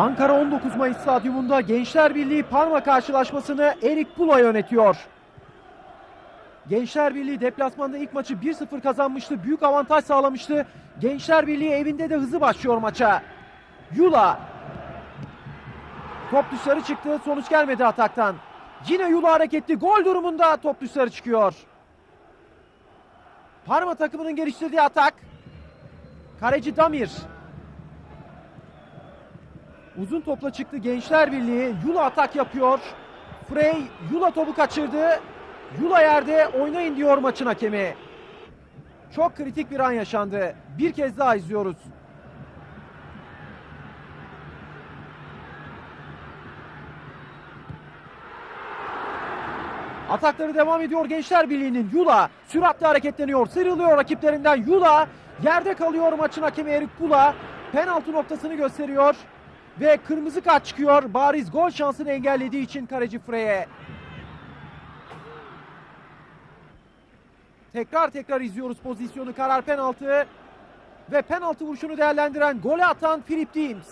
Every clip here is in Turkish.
Ankara 19 Mayıs Stadyumunda Gençler Birliği Parma karşılaşmasını Erik Pula yönetiyor. Gençler Birliği deplasmanda ilk maçı 1-0 kazanmıştı. Büyük avantaj sağlamıştı. Gençler Birliği evinde de hızlı başlıyor maça. Yula. Top dışarı çıktı. Sonuç gelmedi ataktan. Yine Yula hareketli. Gol durumunda top dışarı çıkıyor. Parma takımının geliştirdiği atak. Kaleci Damir. Uzun topla çıktı Gençler Birliği. Yula atak yapıyor. Frey Yula topu kaçırdı. Yula yerde oynayın diyor maçın hakemi. Çok kritik bir an yaşandı. Bir kez daha izliyoruz. Atakları devam ediyor Gençler Birliği'nin. Yula süratle hareketleniyor. Sıyrılıyor rakiplerinden. Yula yerde kalıyor maçın hakemi Erik Kula. Penaltı noktasını gösteriyor. Ve kırmızı kart çıkıyor. Bariz gol şansını engellediği için kaleci Frey'e. Tekrar tekrar izliyoruz pozisyonu. Karar penaltı. Ve penaltı vuruşunu değerlendiren golü atan Filip Dims.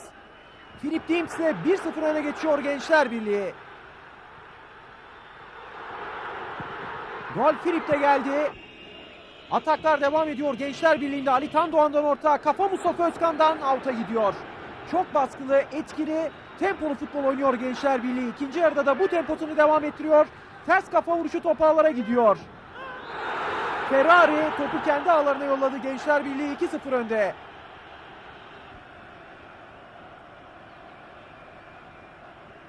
Filip Dims ile 1-0 öne geçiyor Gençler Birliği. Gol Filip'te geldi. Ataklar devam ediyor Gençler Birliği'nde. Ali Tan Doğan'dan orta. Kafa Mustafa Özkan'dan out'a gidiyor. Çok baskılı, etkili, tempolu futbol oynuyor Gençler Birliği. İkinci yarıda da bu temposunu devam ettiriyor. Ters kafa vuruşu toparlara gidiyor. Ferrari topu kendi ağlarına yolladı. Gençler Birliği 2-0 önde.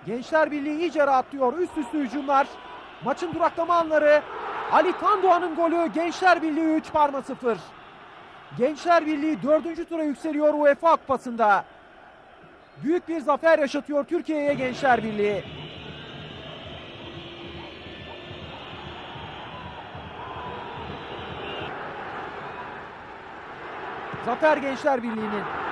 Gençler Birliği iyice rahatlıyor. Üst üste hücumlar. Maçın duraklama anları. Ali Tandoğan'ın golü Gençler Birliği 3 parma 0. Gençler Birliği 4. tura yükseliyor UEFA Kupası'nda. Büyük bir zafer yaşatıyor Türkiye'ye Gençler Birliği. Zafer Gençler Birliği'nin.